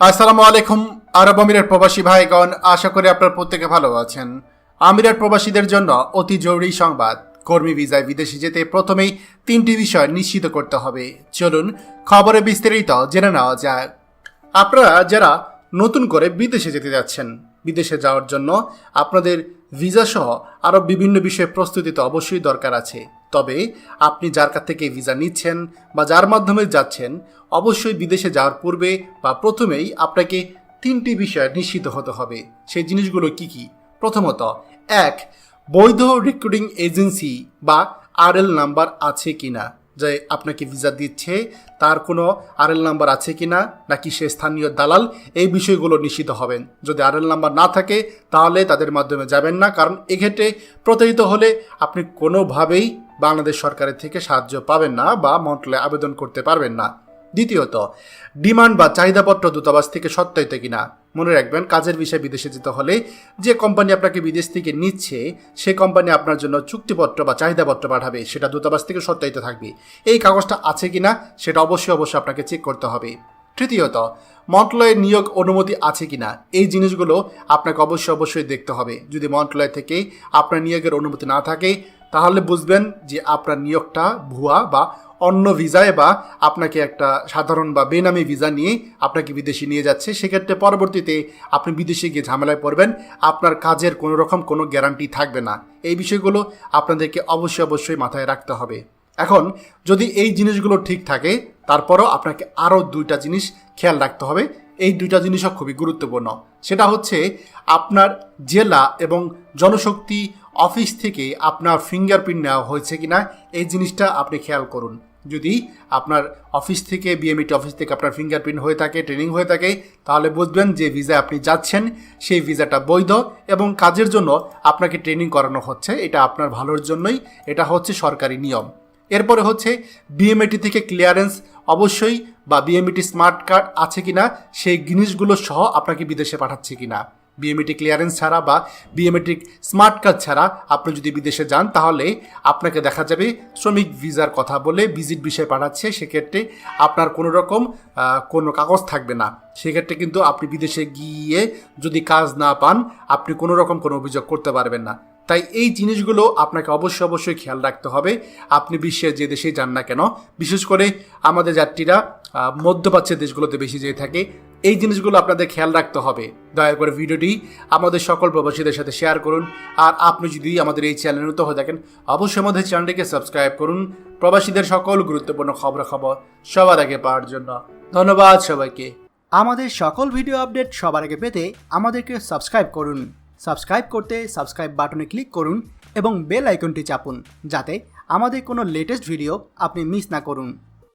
আসসালামু আলাইকুম, আরব আমিরের প্রবাসী ভাইগণ, আশা করি আপনার প্রত্যেকে ভালো আছেন। আমিরের প্রবাসীদের জন্য অতি জরুরি সংবাদ, কর্মী ভিসায় বিদেশে যেতে প্রথমেই তিনটি বিষয় নিশ্চিত করতে হবে। চলুন খবরে বিস্তারিত জেনে নেওয়া যায় আপনারা যারা নতুন করে বিদেশে যেতে যাচ্ছেন, বিদেশে যাওয়ার জন্য আপনাদের ভিসা সহ আরও বিভিন্ন বিষয়ে প্রস্তুতি তো অবশ্যই দরকার আছে। তবে আপনি যার কাছ থেকে ভিসা নিচ্ছেন বা যার মাধ্যমে যাচ্ছেন, অবশ্যই বিদেশে যাওয়ার পূর্বে বা প্রথমেই আপনাকে তিনটি বিষয় নিশ্চিত হতে হবে। সেই জিনিসগুলো কি কি? প্রথমত, এক, বৈধ রিক্রুটিং এজেন্সি বা আরএল নাম্বার আছে কিনা? যে আপনাকে ভিসা দিচ্ছে, তার কোনো আরএল নাম্বার আছে কি না নাকি সে স্থানীয় দালাল, এই বিষয়গুলো নিশ্চিত হবেন। যদি আরএল নাম্বার না থাকে, তাহলে তাদের মাধ্যমে যাবেন না। কারণ এক্ষেত্রে প্রতারিত হলে আপনি কোনোভাবেই বাংলাদেশ সরকারের থেকে সাহায্য পাবেন না বা মন্ত্রালয়ে আবেদন করতে পারবেন না। দ্বিতীয়ত, ডিমান্ড বা চাহিদাপত্র দূতাবাস থেকে সত্যায়িত কিনা? মনে রাখবেন, কাজের বিষয়ে বিদেশে যেতে হলে যে কোম্পানি আপনাকে বিদেশ থেকে নিচ্ছে, সে কোম্পানি আপনার জন্য চুক্তিপত্র বা চাহিদাপত্র পাঠাবে, সেটা দূতাবাস থেকে সত্যায়িত থাকবে। এই কাগজটা আছে কিনা, সেটা অবশ্যই অবশ্যই আপনাকে চেক করতে হবে। তৃতীয়ত মন্ত্রণালয়ের নিয়োগ অনুমতি আছে কিনা? এই জিনিসগুলো আপনাকে অবশ্যই অবশ্যই দেখতে হবে। যদি মন্ত্রণালয় থেকে আপনার নিয়োগের অনুমতি না থাকে তাহলে বুঝবেন যে আপনার নিয়োগটা ভুয়া বা অন্য ভিসায় বা আপনাকে একটা সাধারণ বা বেনামি ভিসা নিয়ে আপনাকে বিদেশে নিয়ে যাচ্ছে, সেক্ষেত্রে পরবর্তীতে আপনি বিদেশে গিয়ে ঝামেলায় পড়বেন। আপনার কাজের কোনো রকম কোনো গ্যারান্টি থাকবে না। এই বিষয়গুলো আপনাদেরকে অবশ্যই অবশ্যই মাথায় রাখতে হবে। এখন, যদি এই জিনিসগুলো ঠিক থাকে, তারপরও আপনাকে আরও দুইটা জিনিস খেয়াল রাখতে হবে। এই দুইটা জিনিসও খুবই গুরুত্বপূর্ণ। সেটা হচ্ছে আপনার জেলা এবং জনশক্তি অফিস থেকে আপনার ফিঙ্গারপ্রিন্ট নেওয়া হয়েছে কিনা, এই জিনিসটা আপনি খেয়াল করুন। যদি আপনার অফিস থেকে বিএমইটি অফিস থেকে আপনার ফিঙ্গারপ্রিন্ট হয়ে থাকে ট্রেনিং হয়ে থাকে, তাহলে বুঝবেন যে ভিসা আপনি যাচ্ছেন, সেই ভিসাটা বৈধ এবং কাজের জন্য আপনাকে ট্রেনিং করানো হচ্ছে, এটা আপনার ভালোর জন্যই, এটা হচ্ছে সরকারি নিয়ম। এরপরে হচ্ছে বিএমএটি থেকে ক্লিয়ারেন্স অবশ্যই বিএমইটি স্মার্ট কার্ড আছে কি না সেই জিনিসগুলো সহ আপনাকে বিদেশে পাঠাচ্ছে কিনা। বিএমইটি ক্লিয়ারেন্স ছাড়া বা বিএমএটিক স্মার্ট কার্ড ছাড়া আপনি যদি বিদেশে যান, তাহলে আপনাকে দেখা যাবে শ্রমিক ভিসার কথা বলে ভিজিট বিষয়ে পাঠাচ্ছে। সেক্ষেত্রে আপনার কোনো রকম কোনো কাগজ থাকবে না। সেক্ষেত্রে কিন্তু আপনি বিদেশে গিয়ে যদি কাজ না পান, আপনি কোনো রকম কোনো অভিযোগ করতে পারবেন না। তাই এই জিনিসগুলো আপনাকে অবশ্যই অবশ্যই খেয়াল রাখতে হবে। আপনি বিশ্বের যে দেশেই যান না কেন, বিশেষ করে আমাদের যাত্রীরা মধ্যপ্রাচ্যের দেশগুলোতে বেশি যেয়ে থাকে। এই জিনিসগুলো আপনাদের খেয়াল রাখতে হবে। দয়া করে ভিডিওটি আমাদের সকল প্রবাসীদের সাথে শেয়ার করুন। আর আপনি যদি আমাদের এই চ্যানেলে নতুন হয়ে থাকেন, অবশ্যই আমাদের চ্যানেলটিকে সাবস্ক্রাইব করুন। প্রবাসীদের সকল গুরুত্বপূর্ণ খবর খবর সবার আগে পাওয়ার জন্য ধন্যবাদ সবাইকে। আমাদের সকল ভিডিও আপডেট সবার আগে পেতে আমাদেরকে সাবস্ক্রাইব করুন। সাবস্ক্রাইব করতে সাবস্ক্রাইব বাটনে ক্লিক করুন এবং বেল আইকনটি চাপুন, যাতে আমাদের কোনো লেটেস্ট ভিডিও আপনি মিস না করুন।